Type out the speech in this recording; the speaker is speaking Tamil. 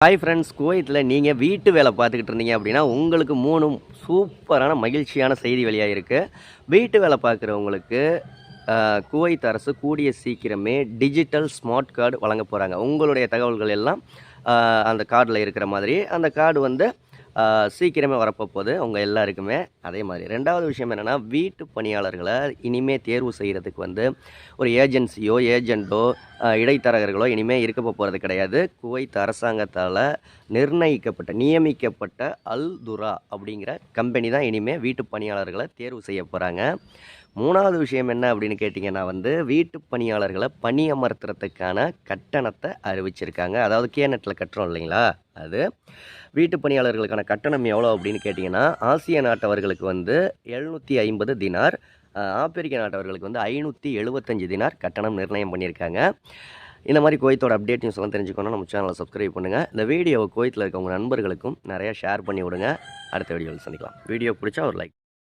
ஹாய் ஃப்ரெண்ட்ஸ் குவைத்தில் நீங்கள் வீட்டு வேலை பார்த்துக்கிட்டு இருந்தீங்க அப்படின்னா உங்களுக்கு மூணு சூப்பரான மகிழ்ச்சியான செய்தி வெளியாக இருக்குது வீட்டு வேலை பார்க்குறவங்களுக்கு குவைத் அரசு கூடிய சீக்கிரமே டிஜிட்டல் ஸ்மார்ட் கார்டு வழங்க போகிறாங்க உங்களுடைய தகவல்கள் எல்லாம் அந்த கார்டில் இருக்கிற மாதிரி. அந்த கார்டு வந்து சீக்கிரமே வரப்போகுது உங்கள் எல்லாருக்குமே அதே மாதிரி. ரெண்டாவது விஷயம் என்னென்னா வீட்டு பணியாளர்களை இனிமேல் தேர்வு செய்கிறதுக்கு வந்து ஒரு ஏஜென்சியோ ஏஜெண்ட்டோ இடைத்தரகர்களோ இனிமேல் இருக்க போகிறது கிடையாது. குவைத் அரசாங்கத்தால் நிர்ணயிக்கப்பட்ட நியமிக்கப்பட்ட அல் துரா அப்படிங்கிற கம்பெனி தான் இனிமேல் வீட்டு பணியாளர்களை தேர்வு செய்ய போகிறாங்க மூணாவது விஷயம் என்ன அப்படின்னு கேட்டிங்கன்னா வந்து வீட்டு பணியாளர்களை பணி அமர்த்துறதுக்கான கட்டணத்தை அறிவிச்சிருக்காங்க. அதாவது கேநெட்டில் கட்டுறோம் இல்லைங்களா? அது. வீட்டு பணியாளர்களுக்கான கட்டணம் எவ்வளோ அப்படின்னு கேட்டிங்கன்னா ஆசிய நாட்டவர்களுக்கு வந்து எழுநூற்றி ஐம்பது தினார் ஆப்பிரிக்க நாட்டவர்களுக்கு வந்து ஐநூற்றி எழுபத்தஞ்சு தினார் கட்டணம் நிர்ணயம் பண்ணியிருக்காங்க. இந்த மாதிரி கோயத்தோட அப்டேட் நியூஸ் எல்லாம் தெரிஞ்சுக்கணும் நம்ம சேனலை சப்ஸ்கிரைப் பண்ணுங்கள் இந்த வீடியோவை கோயத்தில் இருக்க உங்கள் நண்பர்களுக்கும் நிறையா ஷேர் பண்ணி விடுங்க. அடுத்த வீடியோவில் சந்திக்கலாம். வீடியோ பிடிச்சா ஒரு லைக்